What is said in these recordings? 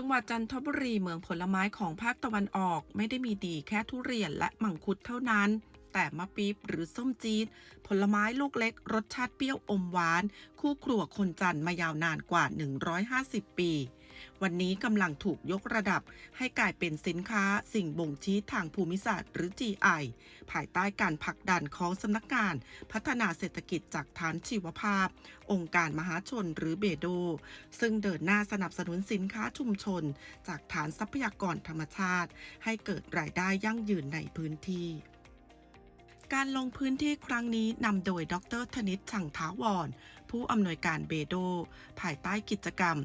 จังหวัดจันทบุรีเมืองผลไม้ของภาคตะวันออก ไม่ได้มีดีแค่ทุเรียนและมังคุดเท่านั้น แต่มะปี๊บหรือส้มจี๊ดผลไม้ลูกเล็ก รสชาติเปรี้ยวอมหวาน คู่ครัวคนจันทร์มายาวนานกว่า 150 ปี วันนี้กำลังถูกยกระดับให้กลายเป็นสินค้าสิ่งบ่งชี้ทางภูมิศาสตร์หรือ GI ภายใต้การผลักดันของสำนักงาน พัฒนาเศรษฐกิจจากฐานชีวภาพ องค์การมหาชนหรือเบโด ซึ่งเดินหน้าสนับสนุนสินค้าชุมชน จากฐานทรัพยากรธรรมชาติ ให้เกิดรายได้ยั่งยืนในพื้นที่ การลงพื้นที่ครั้งนี้นำโดยดรธนิตช่างท้าวร ผู้อำนวยการเบโด ภายใต้กิจกรรม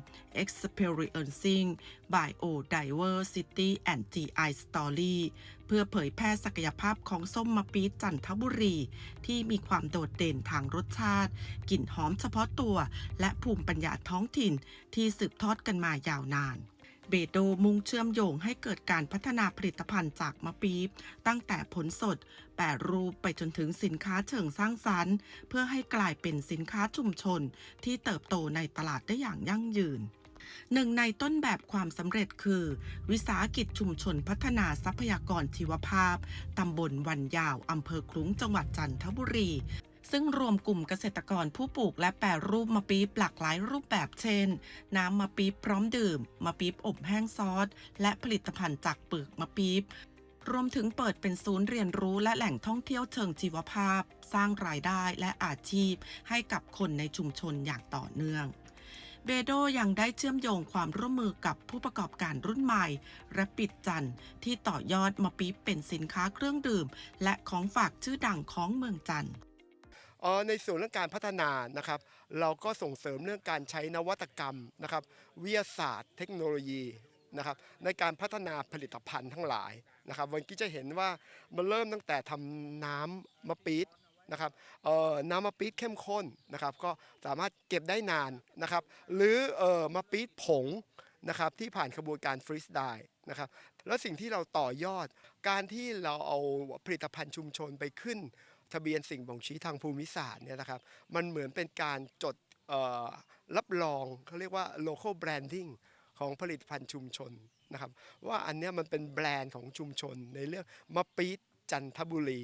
Experiencing Biodiversity and GI Story เพื่อเผยแพร่ศักยภาพของส้มมะปี๊ดจันทบุรี ที่มีความโดดเด่นทางรสชาติ กลิ่นหอมเฉพาะตัว และภูมิปัญญาท้องถิ่นที่สืบทอดกันมายาวนาน เบโดมุ่งเชื่อมโยงให้เกิดการพัฒนาผลิตภัณฑ์จากมะปี๊บตั้งแต่ผลสด แปรรูปไปจนถึงสินค้าเชิงสร้างสรรค์ เพื่อให้กลายเป็นสินค้าชุมชน ที่เติบโตในตลาดได้อย่างยั่งยืนหนึ่งในต้นแบบความสำเร็จคือ วิสาหกิจชุมชนพัฒนาทรัพยากรชีวภาพ ตำบลวันยาว อำเภอคลุ้งจังหวัดจันทบุรี ซึ่งรวมกลุ่มเกษตรกรผู้ปลูกและแปรรูปมะปี๊บหลากหลายรูปแบบเช่น น้ำมะปี๊บพร้อมดื่มมะปี๊บอบแห้งซอส และผลิตภัณฑ์จากเปลือกมะปี๊บรวมถึงเปิดเป็นศูนย์เรียนรู้และแหล่งท่องเที่ยวเชิงชีวภาพ สร้างรายได้และอาชีพ ให้กับคนในชุมชนอย่างต่อเนื่องเบโดยังได้เชื่อมโยงความร่วมมือกับผู้ประกอบการรุ่นใหม่และปิดจันที่ต่อยอดมาปี๊บเป็นสินค้าเครื่องดื่ม และของฝากชื่อดังของเมืองจันทร์ ในส่วนเรื่องการพัฒนานะครับ เราก็ส่งเสริมเรื่องการใช้นวัตกรรมนะครับวิทยาศาสตร์ เทคโนโลยีนะครับในการพัฒนาผลิตภัณฑ์ทั้งหลายนะครับ วันนี้จะเห็นว่ามันเริ่มตั้งแต่ทำน้ำมะปี๊ดนะครับเอ่อน้ำมะปี๊ดเข้มข้นนะครับ ก็สามารถเก็บได้นานนะครับ หรือเอ่อมะปี๊ดผงนะครับที่ผ่านกระบวนการฟรีสไดนะครับแล้วสิ่งที่เราต่อยอดการที่เราเอาผลิตภัณฑ์ชุมชนไปขึ้น ทะเบียนสิ่งบ่งชี้ทางภูมิศาสตร์เนี่ยนะครับ มันเหมือนเป็นการจดรับรองเขาเรียกว่า local branding ของผลิตภัณฑ์ชุมชนนะครับ ว่าอันนี้มันเป็นแบรนด์ของชุมชนในเรื่องมะปี๊ดจันทบุรี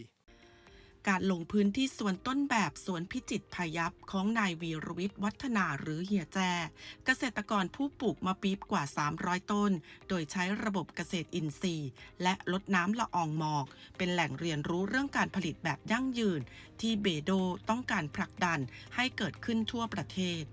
การลงพื้นที่สวนต้นแบบสวนพิจิตพายัพของนายวีรวิทย์วัฒนาหรือเฮียแจ เกษตรกรผู้ปลูกมะปี๊บกว่า 300 ต้น โดยใช้ระบบเกษตรอินทรีย์ และลดน้ำละอองหมอก เป็นแหล่งเรียนรู้เรื่องการผลิตแบบยั่งยืน ที่เบโดต้องการผลักดันให้เกิดขึ้นทั่วประเทศ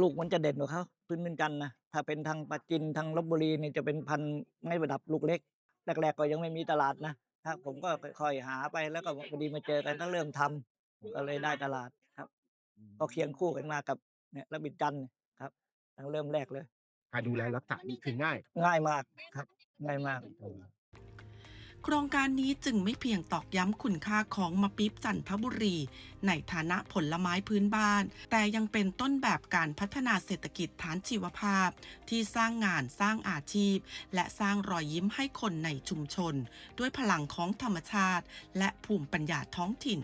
ลูกมันจะเด่นกว่าเขาพื้นเมืองจันนะถ้าเป็นทางปราจินทางลบบุรีนี่จะเป็นพันธุ์ไม้ประดับลูกเล็กแรกๆก็ยังไม่มีตลาดนะ ครับ ผมก็ค่อยๆหาไปแล้วก็พอดีมาเจอกันก็เริ่มทำก็เลยได้ตลาดครับ ก็เคียงคู่กันมากับเนี่ยระบิดจันทร์เนี่ยครับตั้งเริ่มแรกเลย การดูแลรักษานี่คือง่าย ง่ายมากครับ ง่ายมากโครงการนี้จึงไม่เพียงตอกย้ำคุณค่าของมะปี๊บจันทบุรี ในฐานะผลไม้พื้นบ้าน แต่ยังเป็นต้นแบบการพัฒนาเศรษฐกิจฐานชีวภาพ ที่สร้างงานสร้างอาชีพ และสร้างรอยยิ้มให้คนในชุมชน ด้วยพลังของธรรมชาติ และภูมิปัญญาท้องถิ่น